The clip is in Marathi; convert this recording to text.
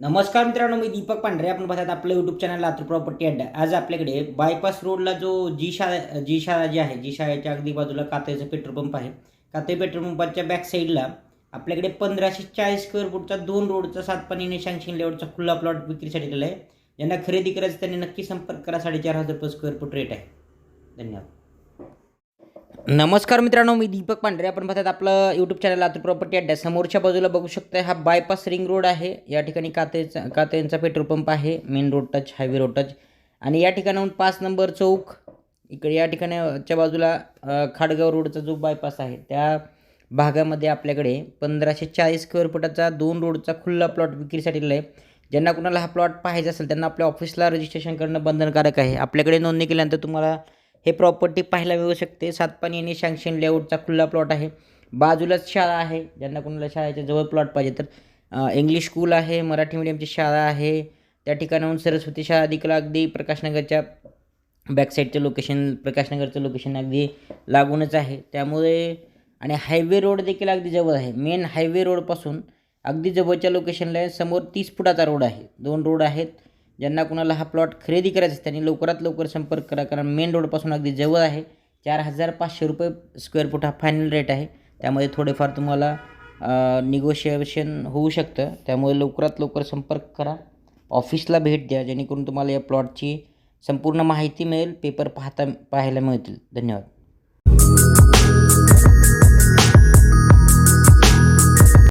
नमस्कार मित्रांनो मी दीपक पांढरे. आपण बघतात आपलं यूट्यूब चॅनल लातूर प्रॉपर्टी अड्डा आज आपल्याकडे बायपास रोडला जो जी शाळा जी शाळा जी आहे जी शाळेच्या अगदी बाजूला कातेचं पेट्रोल पंप आहे. कातळी पेट्रोल पंपाच्या बॅक साईडला आपल्याकडे पंधराशे चाळीस स्क्वेअर फूटचा दोन रोडचा सात पाणी शँक्शन लेवलचा खुला प्लॉट विक्रीसाठी दिलेला आहे ज्यांना खरेदी करायचं त्यांनी नक्की संपर्क करा साडेचार हजार रुपये स्क्वेअर फूट रेट आहे. धन्यवाद. नमस्कार मित्रांनो मी दीपक पांढरे. आपण पाहतात आपलं यूट्यूब चॅनल लातूर प्रॉपर्टी अड्डा समोरच्या बाजूला बघू शकता हा बायपास रिंग रोड आहे. या ठिकाणी कातेचा कातेंचा पेट्रोल पंप आहे. Main road touch highway road touch आणि या ठिकाणाहून पाच नंबर चौक इकडे या ठिकाणाच्या बाजूला खाडगाव रोडचा जो बायपास आहे त्या भागामध्ये आपल्याकडे पंधराशे चाळीस स्क्वेअर फुटाचा दोन रोडचा खुल्ला प्लॉट विक्रीसाठी दिला आहे. ज्यांना कुणाला हा प्लॉट पाहायचा असेल त्यांना आपल्या ऑफिसला रजिस्ट्रेशन करणं बंधनकारक आहे. आपल्याकडे नोंदणी केल्यानंतर तुम्हाला हे प्रॉपर्टी पाहायला मिळू शकते. सातपाणी आणि शँक्शन लेआउटचा खुल्ला प्लॉट आहे. बाजूलाच शाळा आहे. ज्यांना कोणाला शाळेच्या जवळ प्लॉट पाहिजे तर इंग्लिश स्कूल आहे मराठी मीडियमची शाळा आहे. त्या ठिकाणाहून सरस्वती शाळा देखील अगदी प्रकाशनगरच्या बॅकसाईडचं लोकेशन प्रकाशनगरचं लोकेशन अगदी लागूनच आहे. त्यामुळे आणि हायवे रोड देखील अगदी जवळ आहे. मेन हायवे रोडपासून अगदी जवळच्या लोकेशनला समोर तीस फुटाचा रोड आहे. दोन रोड आहेत. ज्यांना कुणाला हा प्लॉट खरेदी करायचा आहे त्यांनी लवकरात लवकर संपर्क करा. कारण मेन रोडपासून अगदी जवळ आहे. चार हजार पाचशे रुपये स्क्वेअर फूट हा फायनल रेट आहे. त्यामध्ये थोडेफार तुम्हाला निगोशिएशन होऊ शकतं. त्यामुळे लवकरात लवकर संपर्क करा. ऑफिसला भेट द्या. जेणेकरून तुम्हाला या प्लॉटची संपूर्ण माहिती मिळेल. पेपर पाहता पाहायला मिळतील. धन्यवाद.